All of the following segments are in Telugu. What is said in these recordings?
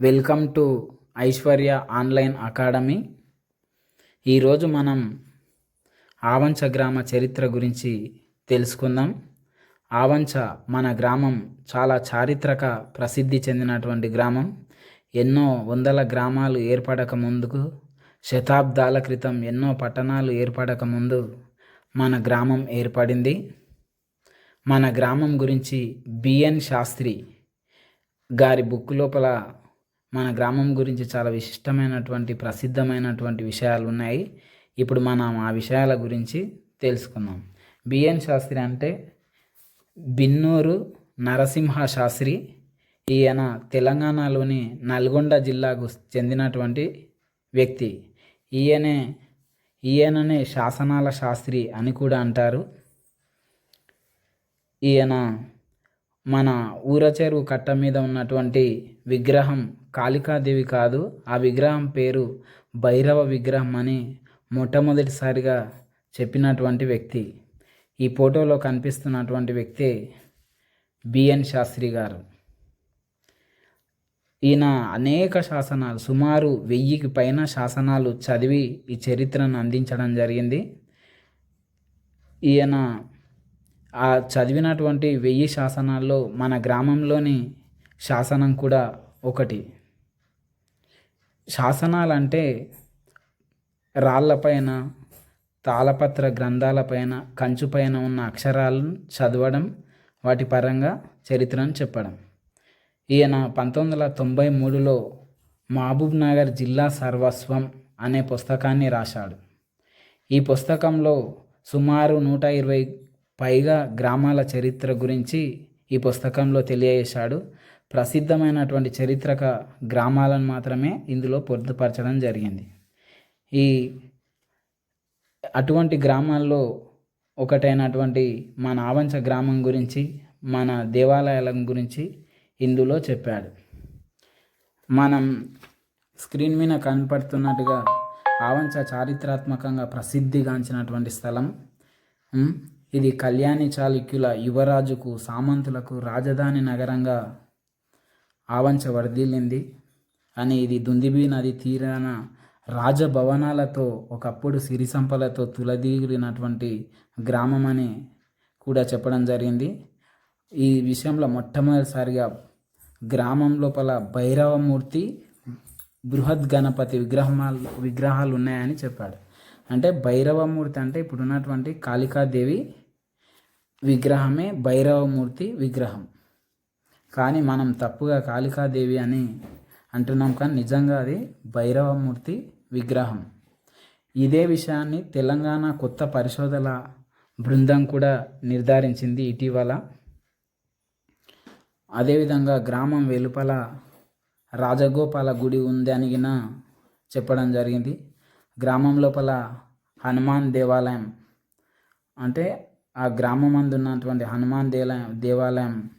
Welcome to Aishwarya online academy. ఈరోజు మనం ఆవంచ గ్రామ చరిత్ర గురించి తెలుసుకుందాం. ఆవంచ మన గ్రామం చాలా చారిత్రక ప్రసిద్ధి చెందినటువంటి గ్రామం. ఎన్నో వందల గ్రామాలు ఏర్పడక ముందుకు శతాబ్దాల క్రితం ఎన్నో పట్టణాలు ఏర్పడక ముందు మన గ్రామం ఏర్పడింది. మన గ్రామం గురించి బిఎన్ శాస్త్రి గారి బుక్ లోపల మన గ్రామం గురించి చాలా విశిష్టమైనటువంటి ప్రసిద్ధమైనటువంటి విషయాలు ఉన్నాయి. ఇప్పుడు మనం ఆ విషయాల గురించి తెలుసుకుందాం. బిఎన్ శాస్త్రి అంటే బిన్నూరు నరసింహ శాస్త్రి ఈయన తెలంగాణలోని నల్గొండ జిల్లాకు చెందినటువంటి వ్యక్తి. ఈయనే ఈయననే శాసనాల శాస్త్రి అని కూడా అంటారు. ఈయన మన ఊరచెరువు కట్ట మీద ఉన్నటువంటి విగ్రహం కాళికాదేవి కాదు ఆ విగ్రహం పేరు భైరవ విగ్రహం అని మొట్టమొదటిసారిగా చెప్పినటువంటి వ్యక్తి. ఈ ఫోటోలో కనిపిస్తున్నటువంటి వ్యక్తే బిఎన్ శాస్త్రి గారు. ఈయన అనేక శాసనాలు సుమారు వెయ్యికి పైన శాసనాలు చదివి ఈ చరిత్రను అందించడం జరిగింది. ఈయన ఆ చదివినటువంటి వెయ్యి శాసనాల్లో మన గ్రామంలోని శాసనం కూడా ఒకటి. శాసనాలంటే రాళ్ళపైన తాళపత్ర గ్రంథాలపైన కంచుపైన ఉన్న అక్షరాలను చదవడం వాటి పరంగా చరిత్రను చెప్పడం. ఈయన పంతొమ్మిది వందల తొంభై మూడులో మహబూబ్ నగర్ జిల్లా సర్వస్వం అనే పుస్తకాన్ని రాశాడు. ఈ పుస్తకంలో సుమారు నూట ఇరవై పైగా గ్రామాల చరిత్ర గురించి ఈ పుస్తకంలో తెలియజేశాడు. ప్రసిద్ధమైనటువంటి చరిత్రక గ్రామాలను మాత్రమే ఇందులో పొందుపరచడం జరిగింది. ఈ అటువంటి గ్రామాల్లో ఒకటైనటువంటి మన ఆవంచ గ్రామం గురించి మన దేవాలయాల గురించి ఇందులో చెప్పాడు. మనం స్క్రీన్ మీద కనపడుతున్నట్టుగా ఆవంచ చారిత్రాత్మకంగా ప్రసిద్ధిగాంచినటువంటి స్థలం ఇది కళ్యాణి చాళుక్యుల యువరాజుకు సామంతులకు రాజధాని నగరంగా ఆవంచ వర్ధిల్లింది అని ఇది దుందిబి నది తీరాన రాజభవనాలతో ఒకప్పుడు సిరి సంపలతో తులదీరినటువంటి గ్రామం అని కూడా చెప్పడం జరిగింది. ఈ విషయంలో మొట్టమొదటిసారిగా గ్రామం లోపల భైరవమూర్తి బృహద్ గణపతి విగ్రహాలు విగ్రహాలు ఉన్నాయని చెప్పాడు. అంటే భైరవమూర్తి అంటే ఇప్పుడు ఉన్నటువంటి కాళికాదేవి విగ్రహమే భైరవమూర్తి విగ్రహం. కానీ మనం తప్పుగా కాళికాదేవి అని అంటున్నాం కానీ నిజంగా అది భైరవమూర్తి విగ్రహం. ఇదే విషయాన్ని తెలంగాణ కొత్త పరిశోధన బృందం కూడా నిర్ధారించింది ఇటీవల. అదేవిధంగా గ్రామం వెలుపల రాజగోపాల గుడి ఉంది అని చెప్పడం జరిగింది. గ్రామం లోపల హనుమాన్ దేవాలయం. అంటే ఆ గ్రామం ఉన్నటువంటి హనుమాన్ దేవాలయం దేవాలయం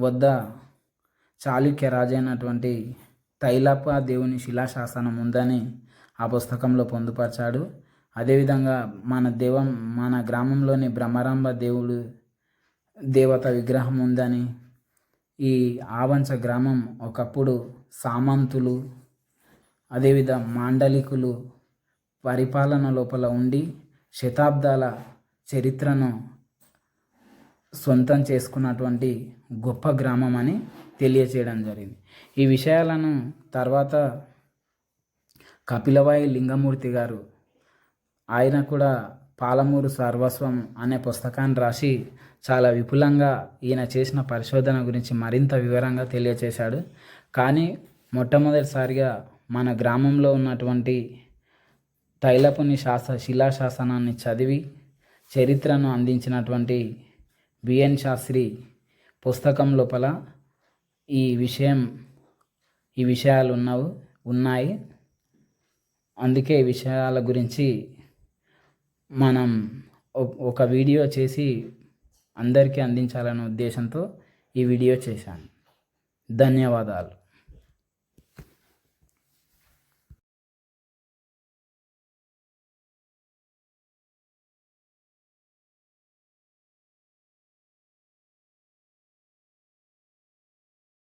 వద్ద చాళుక్య రాజైనటువంటి తైలప్ప దేవుని శిలాశాసనం ఉందని ఆ పుస్తకంలో పొందుపరిచాడు. అదేవిధంగా మన దేవం మన గ్రామంలోని బ్రహ్మరాంబ దేవుడు దేవత విగ్రహం ఉందని ఈ ఆవంచ గ్రామం ఒకప్పుడు సామంతులు అదేవిధ మాండలికులు పరిపాలన లోపల ఉండి శతాబ్దాల చరిత్రను సొంతం చేసుకున్నటువంటి గొప్ప గ్రామం అని తెలియచేయడం జరిగింది. ఈ విషయాలను తర్వాత కపిలవాయి లింగమూర్తి గారు ఆయన కూడా పాలమూరు సర్వస్వం అనే పుస్తకాన్ని రాసి చాలా విపులంగా ఈయన చేసిన పరిశోధన గురించి మరింత వివరంగా తెలియచేశాడు. కానీ మొట్టమొదటిసారిగా మన గ్రామంలో ఉన్నటువంటి తైలపుని శాస శిలాశాసనాన్ని చదివి చరిత్రను అందించినటువంటి బిఎన్ శాస్త్రి పుస్తకం లోపల ఈ విషయం ఈ విషయాలు ఉన్నవు ఉన్నాయి. అందుకే ఈ విషయాల గురించి మనం ఒక వీడియో చేసి అందరికీ అందించాలనే ఉద్దేశంతో ఈ వీడియో చేశాను. ధన్యవాదాలు.